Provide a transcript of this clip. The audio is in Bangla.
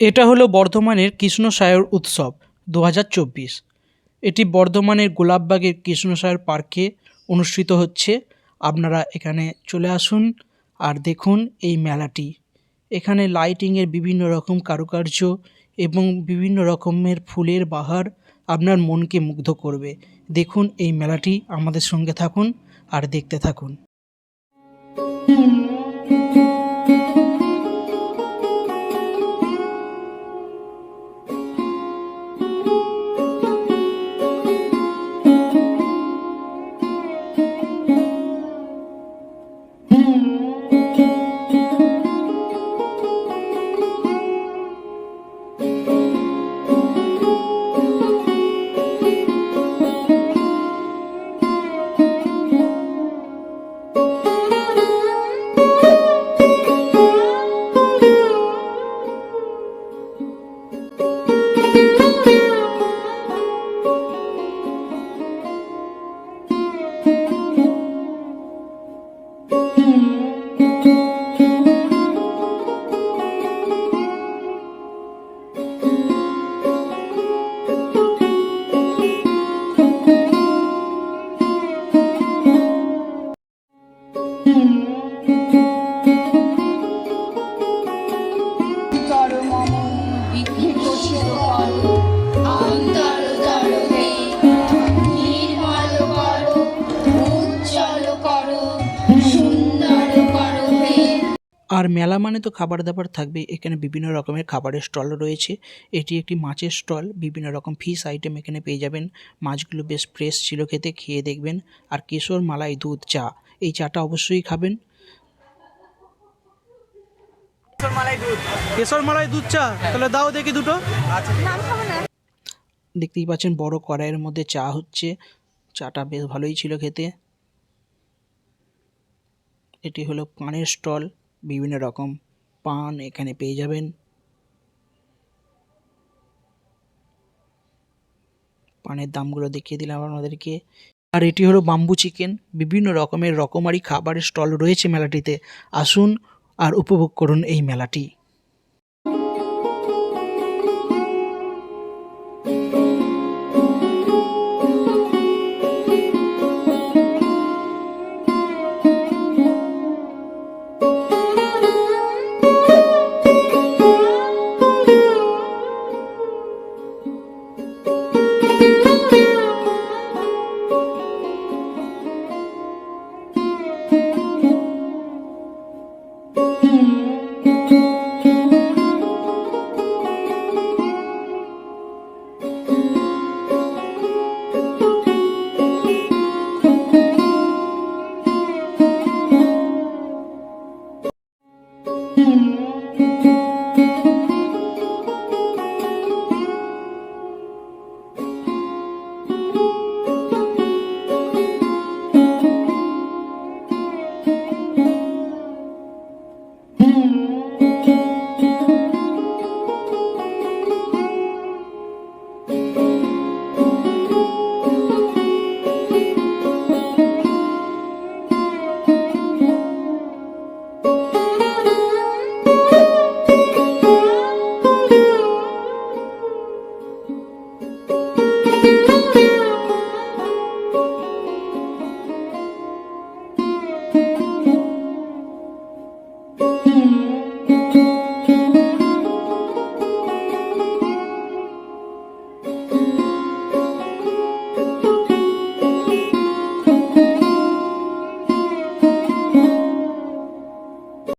এটা হলো বর্ধমানের কৃষ্ণ সায়র উৎসব দু হাজার চব্বিশ। এটি বর্ধমানের গোলাপবাগের কৃষ্ণ সায়র পার্কে অনুষ্ঠিত হচ্ছে। আপনারা এখানে চলে আসুন আর দেখুন এই মেলাটি। এখানে লাইটিংয়ের বিভিন্ন রকম কারুকার্য এবং বিভিন্ন রকমের ফুলের বাহার আপনার মনকে মুগ্ধ করবে। দেখুন এই মেলাটি, আমাদের সঙ্গে থাকুন আর দেখতে থাকুন। আর মেলা মানে তো খাবার দাবার থাকবে এখানে বিভিন্ন রকমের খাবারের স্টল রয়েছে। এটি একটি মাছের স্টল বিভিন্ন রকম ফিশ আইটেম এখানে পেয়ে যাবেন। মাছগুলো বেশ ফ্রেশ ছিল খেতে খেয়ে দেখবেন। আর কেশর মালাই দুধ চা এই চাটা অবশ্যই খাবেন। কেশর মালাই দুধ। চা? তাহলে দাও দেখি দুটো। দেখতেই পাচ্ছেন বড় কড়াইয়ের মধ্যে চা হচ্ছে। চাটা বেশ ভালোই ছিল খেতে। এটি হলো পানের স্টল, বিভিন্ন রকম পান এখানে পেয়ে যাবেন। পানের দামগুলো দেখিয়ে দিলাম আপনাদেরকে। আর এটি হলো বাম্বু চিকেন বিভিন্ন রকমের রকমারি খাবারের স্টল রয়েছে মেলাটিতে। আসুন আর উপভোগ করুন এই মেলাটি।